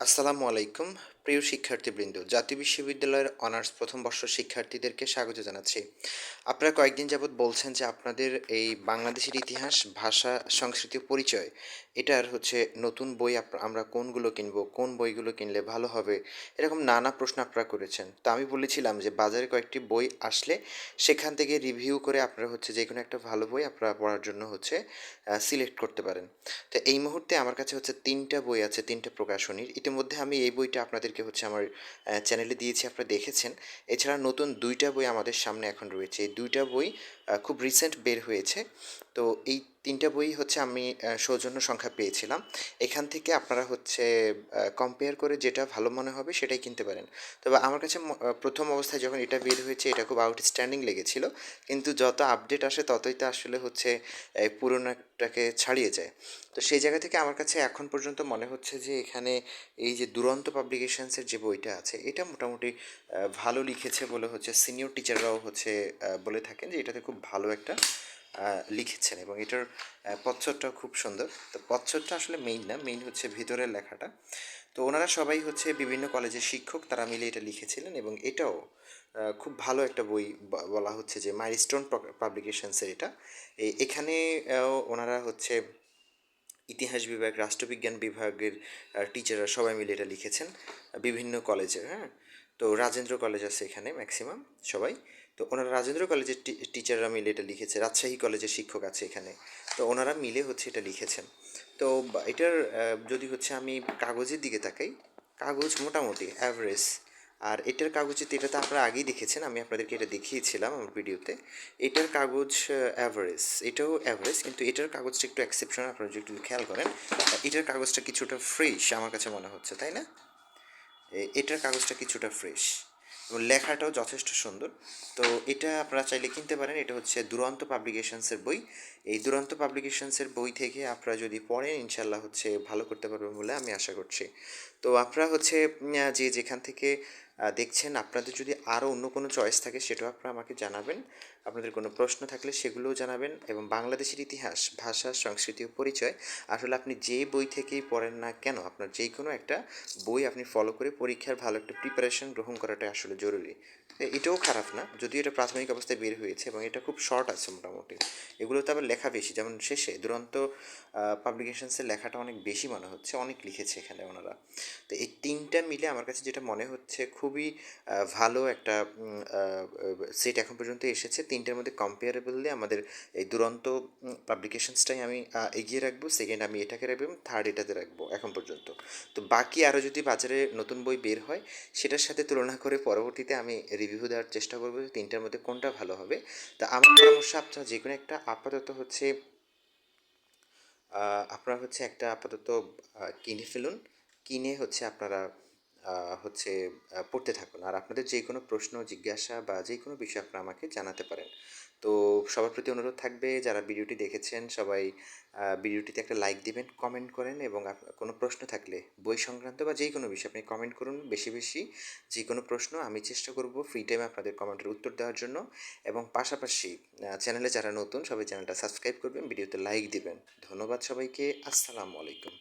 আসসালামু আলাইকুম। প্রিয় শিক্ষার্থীবৃন্দ, জাতীয় বিশ্ববিদ্যালয়ের অনার্স প্রথম বর্ষ শিক্ষার্থীদেরকে স্বাগত জানাচ্ছি। আপনারা কয়েকদিন যাবৎ বলছেন যে আপনাদের এই বাংলাদেশের ইতিহাস, ভাষা, সংস্কৃতি পরিচয়, এটার হচ্ছে নতুন বই আমরা কোনগুলো কিনবো, কোন বইগুলো কিনলে ভালো হবে, এরকম নানা প্রশ্ন আপনারা করেছেন। তো আমি বলেছিলাম যে বাজারে কয়েকটি বই আসলে সেখান থেকে রিভিউ করে আপনারা হচ্ছে যে কোনো একটা ভালো বই আপনারা পড়ার জন্য হচ্ছে সিলেক্ট করতে পারেন। তো এই মুহূর্তে আমার কাছে হচ্ছে তিনটা বই আছে, তিনটা প্রকাশনীর। ইতিমধ্যে আমি এই বইটা আপনাদেরকে হচ্ছে আমার চ্যানেলে দিয়েছি, আপনারা দেখেছেন। এছাড়া নতুন দুইটা বই আমাদের সামনে এখন রয়েছে। এই দুইটা বই খুব রিসেন্ট বের হয়েছে। তো এই তিনটা বই হচ্ছে আমি সৌজন্য সংখ্যা পেয়েছিলাম। এখান থেকে আপনারা হচ্ছে কম্পেয়ার করে যেটা ভালো মনে হবে সেটাই কিনতে পারেন। তবে আমার কাছে প্রথম অবস্থায় যখন এটা বের হয়েছে, এটা খুব আউটস্ট্যান্ডিং লেগেছিল। কিন্তু যত আপডেট আসে, ততই তো আসলে হচ্ছে পুরোনোটাকে ছাড়িয়ে যায়। তো সেই জায়গা থেকে আমার কাছে এখন পর্যন্ত মনে হচ্ছে যে, এখানে এই যে দুরন্ত পাবলিকেশনসের যে বইটা আছে, এটা মোটামুটি ভালো লিখেছে বলে হচ্ছে সিনিয়র টিচাররাও হচ্ছে বলে থাকেন যে এটাতে খুব ভালো একটা লিখেছেন এবং এটার পচ্ছরটাও খুব সুন্দর। তো পচ্ছরটা আসলে মেইন না মেইন হচ্ছে ভিতরের লেখাটা। তো ওনারা সবাই হচ্ছে বিভিন্ন কলেজের শিক্ষক, তারা মিলে এটা লিখেছিলেন এবং এটাও খুব ভালো একটা বই বলা হচ্ছে যে মাইলস্টোন পাবলিকেশনসের এটা। এখানে ওনারা হচ্ছে ইতিহাস বিভাগ, রাষ্ট্রবিজ্ঞান বিভাগের টিচাররা সবাই মিলে এটা লিখেছেন। বিভিন্ন কলেজের হ্যাঁ? তো রাজেন্দ্র কলেজ আছে এখানে ম্যাক্সিমাম সবাই। তো ওনারা রাজেন্দ্র কলেজের টিচাররা মিলে এটা লিখেছে, রাজশাহী কলেজের শিক্ষক আছে এখানে। তো ওনারা মিলে হচ্ছে এটা লিখেছেন। তো এটার যদি হচ্ছে আমি কাগজের দিকে তাকাই, কাগজ মোটামুটি অ্যাভারেজ আর এটার কাগজে এটা তো আপনারা আগেই দেখেছেন, আমি আপনাদেরকে এটা দেখিয়েছিলাম আমার ভিডিওতে। এটার কাগজ অ্যাভারেজ এটাও অ্যাভারেজ কিন্তু এটার কাগজটা একটু এক্সেপশন আপনারা যদি একটু খেয়াল করেন এটার কাগজটা কিছুটা ফ্রেশ আমার কাছে মনে হচ্ছে, তাই না? এটার কাগজটা কিছুটা ফ্রেশ এবং লেখাটাও যথেষ্ট সুন্দর। তো এটা আপনারা চাইলে কিনতে পারেন। এটা হচ্ছে দুরন্ত পাবলিকেশনসের বই। এই দুরন্ত পাবলিকেশনসের বই থেকে আপনারা যদি পড়েন ইনশাল্লাহ হচ্ছে ভালো করতে পারবেন বলে আমি আশা করছি। তো আপনারা হচ্ছে যে যেখান থেকে দেখছেন, আপনাদের যদি আরও অন্য কোনো চয়েস থাকে, সেটাও আপনারা আমাকে জানাবেন। আপনাদের কোনো প্রশ্ন থাকলে সেগুলোও জানাবেন। এবং বাংলাদেশের ইতিহাস, ভাষা, সংস্কৃতি ও পরিচয়, আসলে আপনি যে বই থেকেই পড়েন না কেন, আপনার যে কোনো একটা বই আপনি ফলো করে পরীক্ষার ভালো একটা প্রিপারেশন গ্রহণ করাটা আসলে জরুরি। এটাও খারাপ না। যদিও এটা প্রাথমিক অবস্থায় বের হয়েছে এবং এটা খুব শর্ট আছে মোটামুটি। এগুলোতে আবার লেখা বেশি। যেমন শেষে দুরন্ত পাবলিকেশনসের লেখাটা অনেক বেশি মনে হচ্ছে। অনেক লিখেছে এখানে ওনারা। তো এই তিনটা মিলে আমার কাছে যেটা মনে হচ্ছে খুবই ভালো একটা সেট এখন পর্যন্ত এসেছে। তিনটার মধ্যে কম্পেয়ারেবলি আমাদের এই দুরন্ত পাবলিকেশনসটাই আমি এগিয়ে রাখব। সেকেন্ড আমি এটাকে রাখব এবং থার্ড এটাতে রাখব এখন পর্যন্ত। তো বাকি আরও যদি বাজারে নতুন বই বের হয়, সেটার সাথে তুলনা করে পরবর্তীতে আমি রিভিউ দেওয়ার চেষ্টা করব যে তিনটার মধ্যে কোনটা ভালো হবে। তা আমার পরামর্শ আপনার যে কোনো একটা আপাতত হচ্ছে আপনারা হচ্ছে একটা আপাতত কিনে ফেলুন। কিনে হচ্ছে আপনারা হচ্ছে পড়তে থাকুন। আর আপনাদের যে কোনো প্রশ্ন, জিজ্ঞাসা বা যে কোনো বিষয় আপনারা আমাকে জানাতে পারেন। তো সবার প্রতি অনুরোধ থাকবে, যারা ভিডিওটি দেখেছেন, সবাই ভিডিওটিতে একটা লাইক দিবেন কমেন্ট করেন এবং কোনো প্রশ্ন থাকলে, বই সংক্রান্ত বা যে কোনো বিষয় আপনি কমেন্ট করুন বেশি বেশি। যে কোনো প্রশ্ন আমি চেষ্টা করব ফ্রি টাইমে আপনাদের কমেন্টের উত্তর দেওয়ার জন্য। এবং পাশাপাশি চ্যানেলে যারা নতুন, সবাই চ্যানেলটা সাবস্ক্রাইব করবেন, ভিডিওতে লাইক দিবেন। ধন্যবাদ সবাইকে, আসসালামু আলাইকুম।